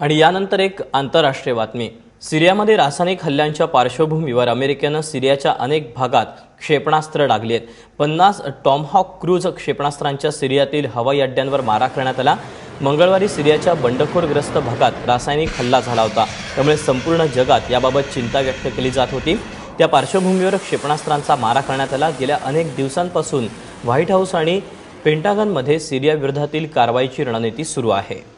आणि यानंतर एक आंतरराष्ट्रीय बातमी. सिरियामध्ये रासायनिक हल्ल्यांच्या पार्श्वभूमीवर अमेरिकेनं सिरियाच्या अनेक भागात क्षेपणास्त्र डागली आहेत. पन्नास टॉमहॉक क्रूज क्षेपणास्त्रांच्या सिरियातील हवाई अड्ड्यांवर मारा करण्यात आला. मंगळवारी सिरियाच्या बंडखोरग्रस्त भागात रासायनिक हल्ला झाला होता. त्यामुळे संपूर्ण जगात याबाबत चिंता व्यक्त केली जात होती. त्या पार्श्वभूमीवर क्षेपणास्त्रांचा मारा करण्यात आला. गेल्या अनेक दिवसांपासून व्हाईट हाऊस आणि पेंटागनमध्ये सिरियाविरोधातील कारवाईची रणनीती सुरू आहे.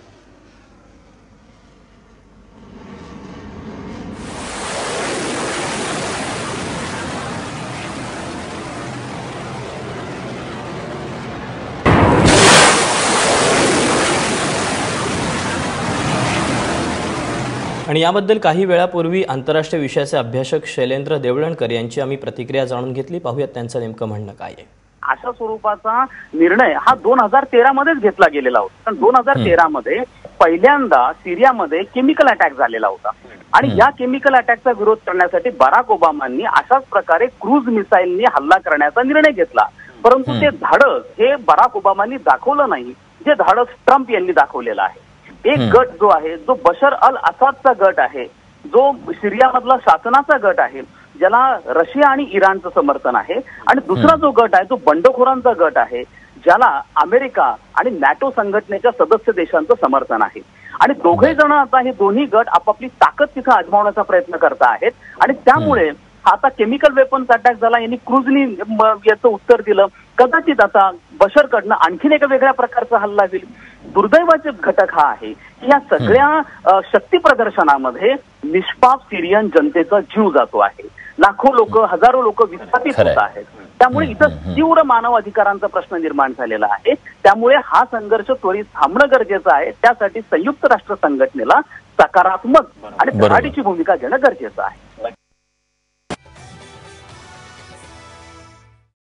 आणि याबद्दल काही वेळापूर्वी आंतरराष्ट्रीय विषयाचे अभ्यासक शैलेंद्र देवळणकर यांची आम्ही प्रतिक्रिया जाणून घेतली. पाहूयात त्यांचं नेमकं म्हणणं काय आहे. अशा स्वरूपाचा निर्णय हा दोन हजार तेरा मध्येच घेतला गेलेला होता. कारण दोन हजार तेरा मध्ये पहिल्यांदा सिरियामध्ये केमिकल अटॅक झालेला होता. आणि या केमिकल अटॅकचा विरोध करण्यासाठी बराक ओबामांनी अशाच प्रकारे क्रूज मिसाईलनी हल्ला करण्याचा निर्णय घेतला. परंतु ते धाडस हे बराक ओबामांनी दाखवलं नाही. जे धाडस ट्रम्प यांनी दाखवलेलं आहे. एक गट जो आहे जो बशर अल असादचा गट आहे जो सिरियामधला शासनाचा गट आहे ज्याला रशिया आणि इराणचं समर्थन आहे आणि दुसरा जो गट आहे जो बंडखोरांचा गट आहे ज्याला अमेरिका आणि नॅटो संघटनेच्या सदस्य देशांचं समर्थन आहे. आणि दोघे जण आता हे दोन्ही गट आपापली ताकद तिथं आजमावण्याचा प्रयत्न करत आहेत. आणि त्यामुळे आता केमिकल वेपन्स अटॅक झाला यांनी क्रुझनी म- याचं उत्तर दिलं. कदाचित आता बशरकडनं आणखीन एका वेगळ्या प्रकारचा हल्ला होईल. दुर्दैवाचे घटक हा आहे की या सगळ्या शक्ती प्रदर्शनामध्ये निष्पाप सिरियन जनतेचा जीव जातो आहे. लाखो लोक हजारो लोक विस्थापित. होत आहेत. त्यामुळे इथं तीव्र मानव अधिकारांचा प्रश्न निर्माण झालेला आहे. त्यामुळे हा संघर्ष त्वरित थांबणं गरजेचं आहे. त्यासाठी संयुक्त राष्ट्र संघटनेला सकारात्मक आणि. धडाडीची भूमिका घेणं गरजेचं आहे.